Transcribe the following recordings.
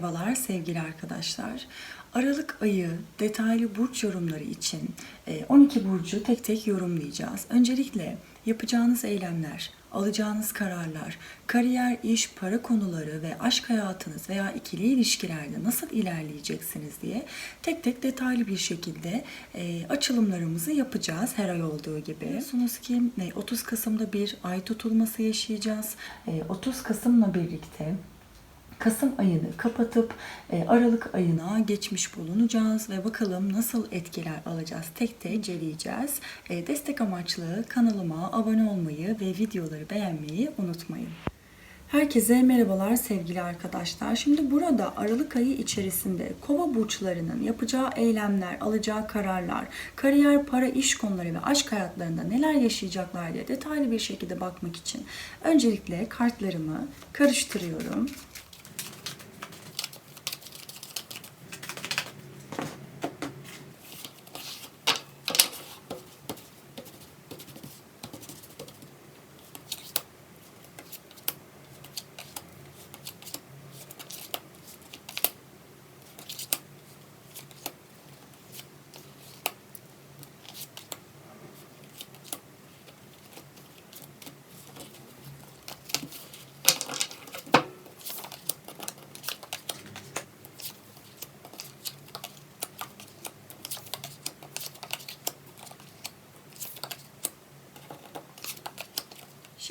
Merhabalar sevgili arkadaşlar. Aralık ayı detaylı burç yorumları için e, 12 burcu tek tek yorumlayacağız. Öncelikle yapacağınız eylemler, alacağınız kararlar, kariyer, iş, para konuları ve aşk hayatınız veya ikili ilişkilerde nasıl ilerleyeceksiniz diye tek tek detaylı bir şekilde e, açılımlarımızı yapacağız her ay olduğu gibi. Biliyorsunuz ki e, 30 Kasım'da bir ay tutulması yaşayacağız. E, 30 Kasım'la birlikte Kasım ayını kapatıp e, Aralık ayına geçmiş bulunacağız ve bakalım nasıl etkiler alacağız tek tek inceleyeceğiz. E, Destek amaçlı kanalıma abone olmayı ve videoları beğenmeyi unutmayın. Herkese merhabalar sevgili arkadaşlar. Şimdi burada Aralık ayı içerisinde Kova burçlarının yapacağı eylemler, alacağı kararlar, kariyer, para, iş konuları ve aşk hayatlarında neler yaşayacaklar diye detaylı bir şekilde bakmak için öncelikle kartlarımı karıştırıyorum.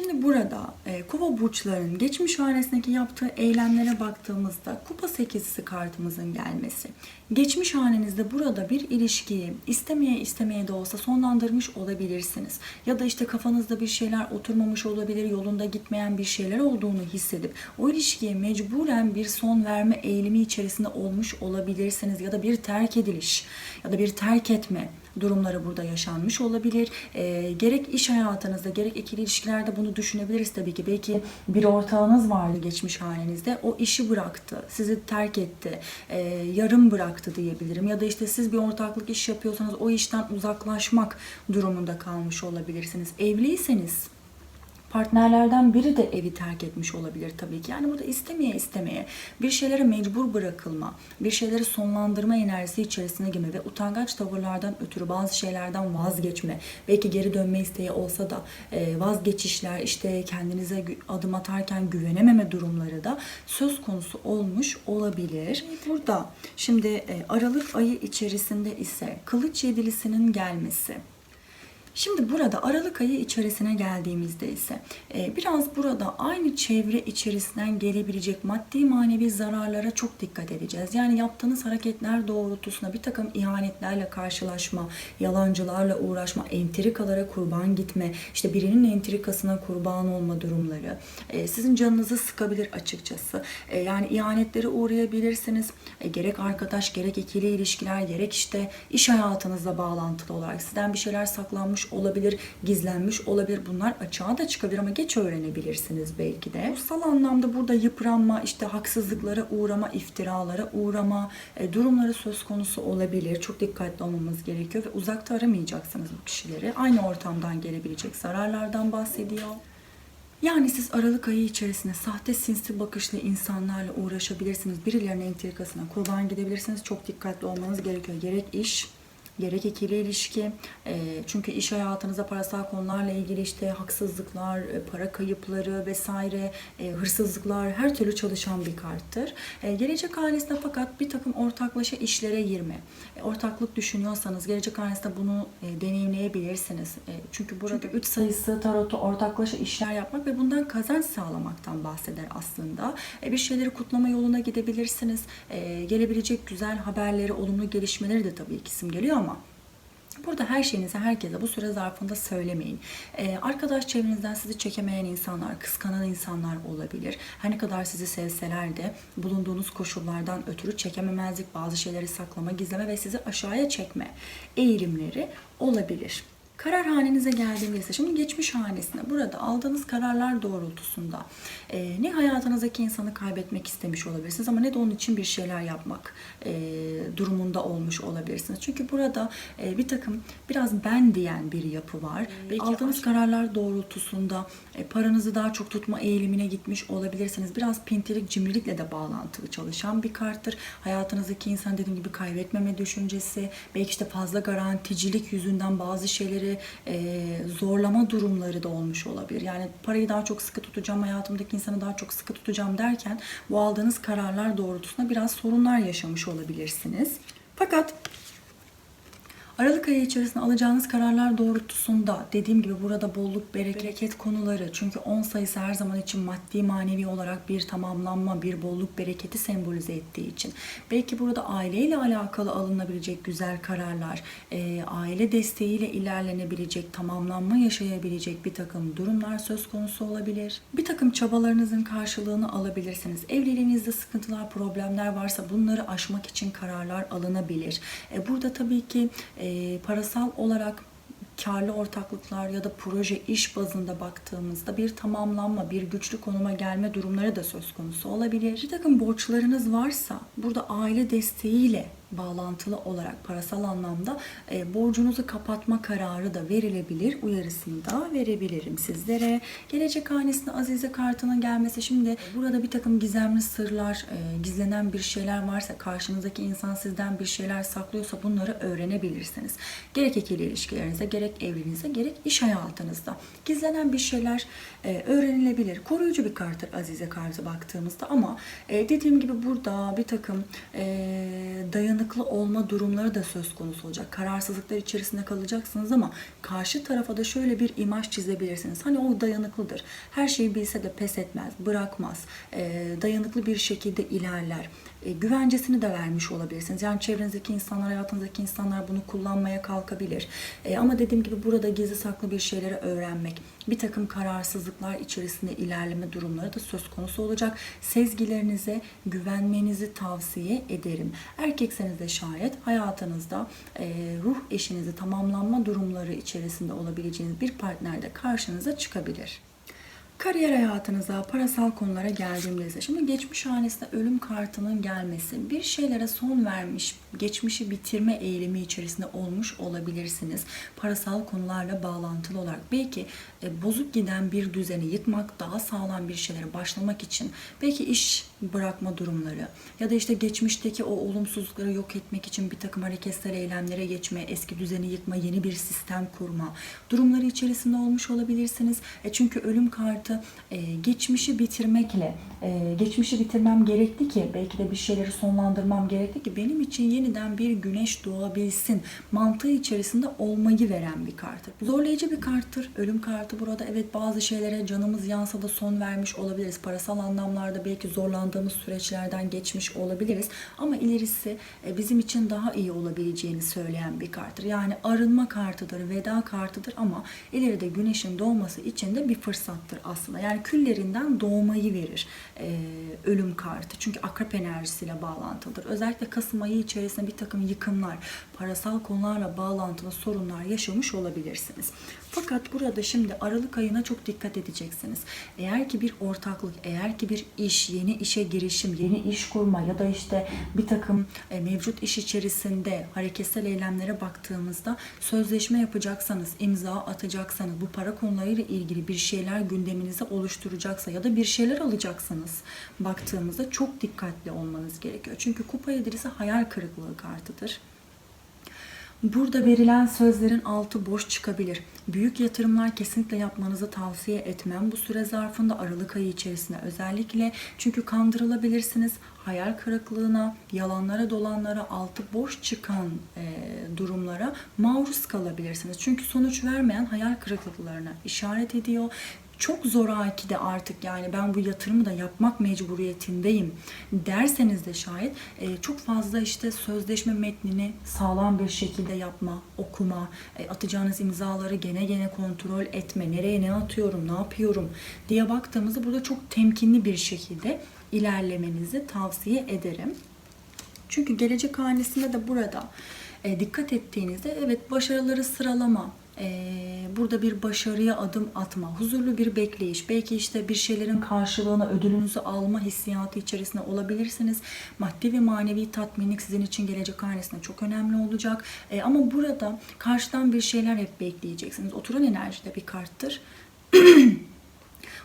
Şimdi burada e, kova burçlarının geçmiş hanesindeki yaptığı eylemlere baktığımızda kupa sekizisi kartımızın gelmesi. Geçmiş hanenizde burada bir ilişkiyi istemeye istemeye de olsa sonlandırmış olabilirsiniz. Ya da işte kafanızda bir şeyler oturmamış olabilir, yolunda gitmeyen bir şeyler olduğunu hissedip o ilişkiye mecburen bir son verme eğilimi içerisinde olmuş olabilirsiniz. Ya da bir terk ediliş ya da bir terk etme durumları burada yaşanmış olabilir. E, gerek iş hayatınızda gerek ikili ilişkilerde bunu düşünebiliriz tabii ki. Belki bir ortağınız vardı geçmiş halinizde. O işi bıraktı, sizi terk etti, e, yarım bıraktı diyebilirim. Ya da işte siz bir ortaklık iş yapıyorsanız o işten uzaklaşmak durumunda kalmış olabilirsiniz. Evliyseniz Partnerlerden biri de evi terk etmiş olabilir tabii ki. Yani burada istemeye istemeye bir şeylere mecbur bırakılma, bir şeyleri sonlandırma enerjisi içerisine girme ve utangaç tavırlardan ötürü bazı şeylerden vazgeçme. Belki geri dönme isteği olsa da e, vazgeçişler, işte kendinize adım atarken güvenememe durumları da söz konusu olmuş olabilir. Burada şimdi e, Aralık ayı içerisinde ise kılıç yedilisinin gelmesi. Şimdi burada Aralık ayı içerisine geldiğimizde ise e, biraz burada aynı çevre içerisinden gelebilecek maddi manevi zararlara çok dikkat edeceğiz. Yani yaptığınız hareketler doğrultusunda bir takım ihanetlerle karşılaşma, yalancılarla uğraşma, entrikalara kurban gitme, işte birinin entrikasına kurban olma durumları e, sizin canınızı sıkabilir açıkçası. E, yani ihanetlere uğrayabilirsiniz. Gerek arkadaş, gerek ikili ilişkiler, gerek işte iş hayatınızla bağlantılı olarak sizden bir şeyler saklanmış olabilir, gizlenmiş olabilir. Bunlar açığa da çıkabilir ama geç öğrenebilirsiniz belki de. Ruhsal anlamda burada yıpranma, işte haksızlıklara uğrama, iftiralara uğrama e, durumları söz konusu olabilir. Çok dikkatli olmamız gerekiyor ve uzakta aramayacaksınız bu kişileri. Aynı ortamdan gelebilecek zararlardan bahsediyor. Yani siz Aralık ayı içerisinde sahte sinsi bakışlı insanlarla uğraşabilirsiniz. Birilerinin entrikasına kurban gidebilirsiniz. Çok dikkatli olmanız gerekiyor. Gerek iş, gerek ikili ilişki. E, çünkü iş hayatınızda parasal konularla ilgili işte haksızlıklar, e, para kayıpları vesaire, e, hırsızlıklar her türlü çalışan bir karttır. E, gelecek ailesinde fakat bir takım ortaklaşa işlere girme. E, ortaklık düşünüyorsanız gelecek hanesinde bunu e, deneyimleyebilirsiniz. E, çünkü burada 3 sayısı tarotu ortaklaşa işler yapmak ve bundan kazanç sağlamaktan bahseder aslında. E, bir şeyleri kutlama yoluna gidebilirsiniz. E, gelebilecek güzel haberleri, olumlu gelişmeleri de tabii ki simgeliyor ama Burada her şeyinizi herkese bu süre zarfında söylemeyin. Ee, arkadaş çevrenizden sizi çekemeyen insanlar, kıskanan insanlar olabilir. Her ne kadar sizi sevseler de bulunduğunuz koşullardan ötürü çekememezlik, bazı şeyleri saklama, gizleme ve sizi aşağıya çekme eğilimleri olabilir. Karar hanenize geldiğimizde şimdi geçmiş hanesinde burada aldığınız kararlar doğrultusunda e, ne hayatınızdaki insanı kaybetmek istemiş olabilirsiniz ama ne de onun için bir şeyler yapmak e, durumunda olmuş olabilirsiniz. Çünkü burada e, bir takım biraz ben diyen bir yapı var. Belki aldığınız kararlar doğrultusunda e, paranızı daha çok tutma eğilimine gitmiş olabilirsiniz. Biraz pintilik, cimrilikle de bağlantılı çalışan bir karttır. Hayatınızdaki insan dediğim gibi kaybetmeme düşüncesi, belki işte fazla garanticilik yüzünden bazı şeyleri e, zorlama durumları da olmuş olabilir. Yani parayı daha çok sıkı tutacağım, hayatımdaki insanı daha çok sıkı tutacağım derken bu aldığınız kararlar doğrultusunda biraz sorunlar yaşamış olabilirsiniz. Fakat Aralık ayı içerisinde alacağınız kararlar doğrultusunda dediğim gibi burada bolluk, bereket konuları çünkü 10 sayısı her zaman için maddi manevi olarak bir tamamlanma, bir bolluk, bereketi sembolize ettiği için. Belki burada aileyle alakalı alınabilecek güzel kararlar, e, aile desteğiyle ilerlenebilecek, tamamlanma yaşayabilecek bir takım durumlar söz konusu olabilir. Bir takım çabalarınızın karşılığını alabilirsiniz. Evliliğinizde sıkıntılar, problemler varsa bunları aşmak için kararlar alınabilir. E, burada tabii ki e, parasal olarak karlı ortaklıklar ya da proje iş bazında baktığımızda bir tamamlanma, bir güçlü konuma gelme durumları da söz konusu olabilir. Bir takım borçlarınız varsa burada aile desteğiyle bağlantılı olarak parasal anlamda e, borcunuzu kapatma kararı da verilebilir. Uyarısını da verebilirim sizlere. Gelecek hanesinde Azize kartının gelmesi şimdi burada bir takım gizemli sırlar, e, gizlenen bir şeyler varsa karşınızdaki insan sizden bir şeyler saklıyorsa bunları öğrenebilirsiniz. Gerek ikili ilişkilerinizde, gerek evliliğinizde, gerek iş hayatınızda. Gizlenen bir şeyler e, öğrenilebilir. Koruyucu bir karttır Azize kartı baktığımızda ama e, dediğim gibi burada bir takım e, dayanıklı olma durumları da söz konusu olacak. Kararsızlıklar içerisinde kalacaksınız ama karşı tarafa da şöyle bir imaj çizebilirsiniz. Hani o dayanıklıdır. Her şeyi bilse de pes etmez, bırakmaz. Dayanıklı bir şekilde ilerler. E, güvencesini de vermiş olabilirsiniz. Yani çevrenizdeki insanlar, hayatınızdaki insanlar bunu kullanmaya kalkabilir. E, ama dediğim gibi burada gizli saklı bir şeyleri öğrenmek, bir takım kararsızlıklar içerisinde ilerleme durumları da söz konusu olacak. Sezgilerinize güvenmenizi tavsiye ederim. Erkekseniz de şayet hayatınızda e, ruh eşinizi tamamlanma durumları içerisinde olabileceğiniz bir partner de karşınıza çıkabilir. Kariyer hayatınıza, parasal konulara geldiğimizde şimdi geçmiş hanesinde ölüm kartının gelmesi, bir şeylere son vermiş, geçmişi bitirme eğilimi içerisinde olmuş olabilirsiniz. Parasal konularla bağlantılı olarak belki e, bozuk giden bir düzeni yıkmak, daha sağlam bir şeylere başlamak için belki iş bırakma durumları ya da işte geçmişteki o olumsuzlukları yok etmek için bir takım hareketler, eylemlere geçme, eski düzeni yıkma, yeni bir sistem kurma durumları içerisinde olmuş olabilirsiniz. E çünkü ölüm kartı e, geçmişi bitirmekle, e, geçmişi bitirmem gerekti ki belki de bir şeyleri sonlandırmam gerekti ki benim için yeniden bir güneş doğabilsin mantığı içerisinde olmayı veren bir karttır. Zorlayıcı bir karttır. Ölüm kartı burada evet bazı şeylere canımız yansa da son vermiş olabiliriz. Parasal anlamlarda belki zorlandığımız süreçlerden geçmiş olabiliriz. Ama ilerisi e, bizim için daha iyi olabileceğini söyleyen bir karttır. Yani arınma kartıdır, veda kartıdır ama ileride güneşin doğması için de bir fırsattır aslında. Yani küllerinden doğmayı verir e, ölüm kartı. Çünkü akrep enerjisiyle bağlantılıdır. Özellikle Kasım ayı içerisinde bir takım yıkımlar, parasal konularla bağlantılı sorunlar yaşamış olabilirsiniz. Fakat burada şimdi Aralık ayına çok dikkat edeceksiniz. Eğer ki bir ortaklık, eğer ki bir iş, yeni işe girişim, yeni iş kurma ya da işte bir takım e, mevcut iş içerisinde hareketsel eylemlere baktığımızda sözleşme yapacaksanız, imza atacaksanız, bu para konularıyla ilgili bir şeyler gündeminize oluşturacaksa ya da bir şeyler alacaksanız baktığımızda çok dikkatli olmanız gerekiyor. Çünkü kupa yedilisi hayal kırıklığı kartıdır. Burada verilen sözlerin altı boş çıkabilir. Büyük yatırımlar kesinlikle yapmanızı tavsiye etmem bu süre zarfında Aralık ayı içerisinde özellikle. Çünkü kandırılabilirsiniz. Hayal kırıklığına, yalanlara dolanlara, altı boş çıkan e, durumlara maruz kalabilirsiniz. Çünkü sonuç vermeyen hayal kırıklıklarına işaret ediyor çok zoraki de artık yani ben bu yatırımı da yapmak mecburiyetindeyim derseniz de şayet e, çok fazla işte sözleşme metnini sağlam bir şekilde yapma, okuma, e, atacağınız imzaları gene gene kontrol etme, nereye ne atıyorum, ne yapıyorum diye baktığımızda burada çok temkinli bir şekilde ilerlemenizi tavsiye ederim. Çünkü gelecek hanesinde de burada e, dikkat ettiğinizde evet başarıları sıralama, burada bir başarıya adım atma, huzurlu bir bekleyiş, belki işte bir şeylerin karşılığına ödülünüzü alma hissiyatı içerisinde olabilirsiniz. Maddi ve manevi tatminlik sizin için gelecek hanesinde çok önemli olacak. E, ama burada karşıdan bir şeyler hep bekleyeceksiniz. Oturan enerjide bir karttır.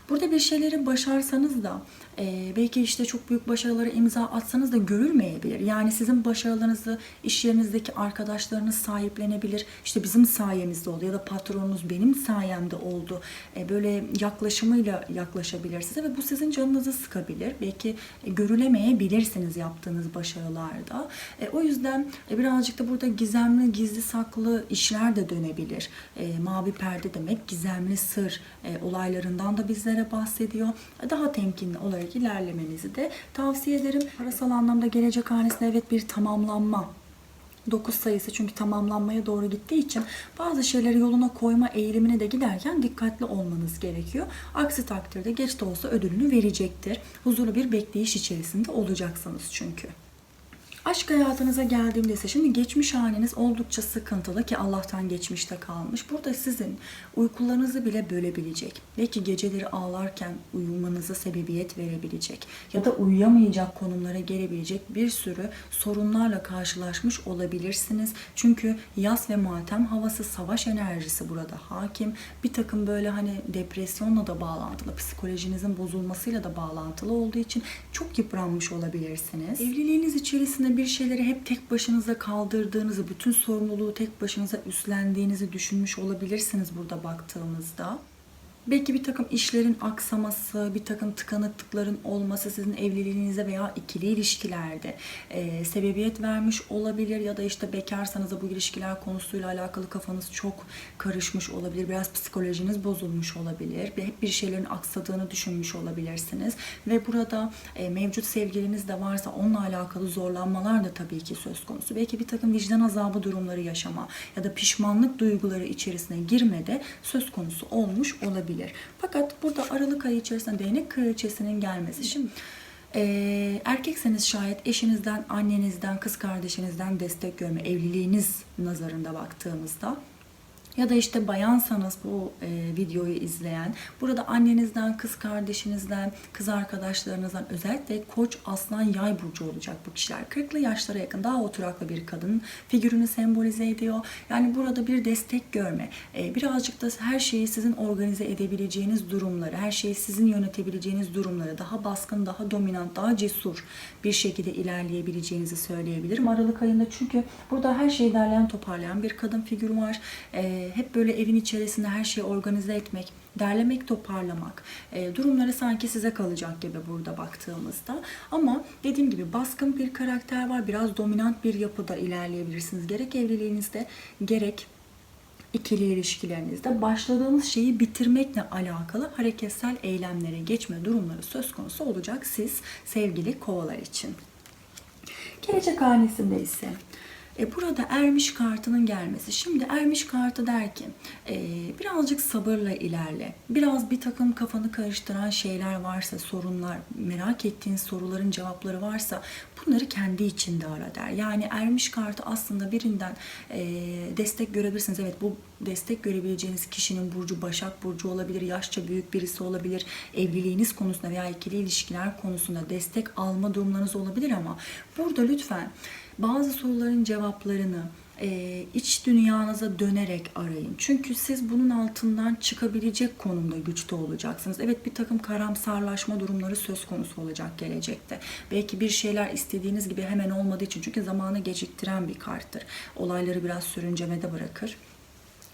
Burada bir şeyleri başarsanız da e, belki işte çok büyük başarılara imza atsanız da görülmeyebilir. Yani sizin başarılarınızı iş yerinizdeki arkadaşlarınız sahiplenebilir. İşte bizim sayemizde oldu ya da patronunuz benim sayemde oldu. E, böyle yaklaşımıyla yaklaşabilir size ve bu sizin canınızı sıkabilir. Belki e, görülemeyebilirsiniz yaptığınız başarılarda. E, o yüzden e, birazcık da burada gizemli, gizli saklı işler de dönebilir. E, mavi perde demek gizemli sır e, olaylarından da bizlere bahsediyor. Daha temkinli olarak ilerlemenizi de tavsiye ederim. Parasal anlamda gelecek hanesinde evet bir tamamlanma 9 sayısı çünkü tamamlanmaya doğru gittiği için bazı şeyleri yoluna koyma eğilimine de giderken dikkatli olmanız gerekiyor. Aksi takdirde geç de olsa ödülünü verecektir. Huzurlu bir bekleyiş içerisinde olacaksınız çünkü. Aşk hayatınıza geldiğimde ise şimdi geçmiş haliniz oldukça sıkıntılı ki Allah'tan geçmişte kalmış. Burada sizin uykularınızı bile bölebilecek. Belki geceleri ağlarken uyumanıza sebebiyet verebilecek ya da uyuyamayacak konumlara gelebilecek bir sürü sorunlarla karşılaşmış olabilirsiniz. Çünkü yas ve matem havası savaş enerjisi burada hakim. Bir takım böyle hani depresyonla da bağlantılı, psikolojinizin bozulmasıyla da bağlantılı olduğu için çok yıpranmış olabilirsiniz. Evliliğiniz içerisinde bir şeyleri hep tek başınıza kaldırdığınızı, bütün sorumluluğu tek başınıza üstlendiğinizi düşünmüş olabilirsiniz burada baktığımızda. Belki bir takım işlerin aksaması, bir takım tıkanıklıkların olması sizin evliliğinize veya ikili ilişkilerde e, sebebiyet vermiş olabilir ya da işte bekarsanız da bu ilişkiler konusuyla alakalı kafanız çok karışmış olabilir. Biraz psikolojiniz bozulmuş olabilir hep bir şeylerin aksadığını düşünmüş olabilirsiniz ve burada e, mevcut sevgiliniz de varsa onunla alakalı zorlanmalar da tabii ki söz konusu. Belki bir takım vicdan azabı durumları yaşama ya da pişmanlık duyguları içerisine girmede söz konusu olmuş olabilir. Fakat burada Aralık ayı içerisinde değnek kraliçesinin gelmesi. Şimdi ee, erkekseniz şayet eşinizden, annenizden, kız kardeşinizden destek görme, evliliğiniz nazarında baktığımızda ya da işte bayansanız bu e, videoyu izleyen, burada annenizden, kız kardeşinizden, kız arkadaşlarınızdan özellikle koç, aslan, yay burcu olacak bu kişiler. 40'lı yaşlara yakın daha oturaklı bir kadın figürünü sembolize ediyor. Yani burada bir destek görme, e, birazcık da her şeyi sizin organize edebileceğiniz durumları, her şeyi sizin yönetebileceğiniz durumları daha baskın, daha dominant, daha cesur bir şekilde ilerleyebileceğinizi söyleyebilirim. Aralık ayında çünkü burada her şeyi derleyen toparlayan bir kadın figürü var. E, hep böyle evin içerisinde her şeyi organize etmek, derlemek, toparlamak e, durumları sanki size kalacak gibi burada baktığımızda. Ama dediğim gibi baskın bir karakter var. Biraz dominant bir yapıda ilerleyebilirsiniz. Gerek evliliğinizde gerek ikili ilişkilerinizde başladığınız şeyi bitirmekle alakalı hareketsel eylemlere geçme durumları söz konusu olacak siz sevgili kovalar için. Gelecek hanesinde ise e, burada ermiş kartının gelmesi. Şimdi ermiş kartı der ki e, birazcık sabırla ilerle. Biraz bir takım kafanı karıştıran şeyler varsa, sorunlar, merak ettiğin soruların cevapları varsa bunları kendi içinde ara der. Yani ermiş kartı aslında birinden e, destek görebilirsiniz. Evet bu destek görebileceğiniz kişinin burcu Başak Burcu olabilir, yaşça büyük birisi olabilir, evliliğiniz konusunda veya ikili ilişkiler konusunda destek alma durumlarınız olabilir ama burada lütfen bazı soruların cevaplarını e, iç dünyanıza dönerek arayın. Çünkü siz bunun altından çıkabilecek konumda güçte olacaksınız. Evet bir takım karamsarlaşma durumları söz konusu olacak gelecekte. Belki bir şeyler istediğiniz gibi hemen olmadığı için çünkü zamanı geciktiren bir karttır. Olayları biraz sürüncemede bırakır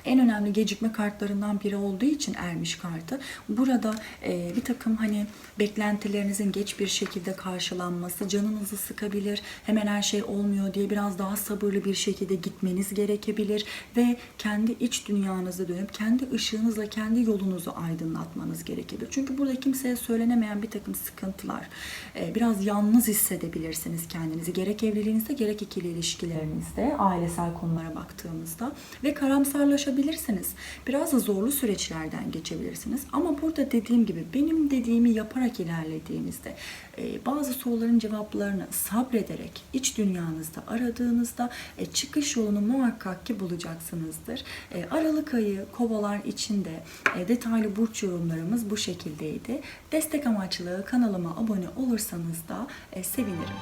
en önemli gecikme kartlarından biri olduğu için ermiş kartı. Burada e, bir takım hani beklentilerinizin geç bir şekilde karşılanması canınızı sıkabilir. Hemen her şey olmuyor diye biraz daha sabırlı bir şekilde gitmeniz gerekebilir ve kendi iç dünyanıza dönüp kendi ışığınızla kendi yolunuzu aydınlatmanız gerekebilir. Çünkü burada kimseye söylenemeyen bir takım sıkıntılar. E, biraz yalnız hissedebilirsiniz kendinizi. Gerek evliliğinizde gerek ikili ilişkilerinizde, ailesel konulara baktığımızda ve karamsarlaşabilirsiniz aşabilirsiniz. Biraz da zorlu süreçlerden geçebilirsiniz. Ama burada dediğim gibi benim dediğimi yaparak ilerlediğinizde e, bazı soruların cevaplarını sabrederek iç dünyanızda aradığınızda e, çıkış yolunu muhakkak ki bulacaksınızdır. E, Aralık ayı kovalar içinde detaylı burç yorumlarımız bu şekildeydi. Destek amaçlı kanalıma abone olursanız da sevinirim.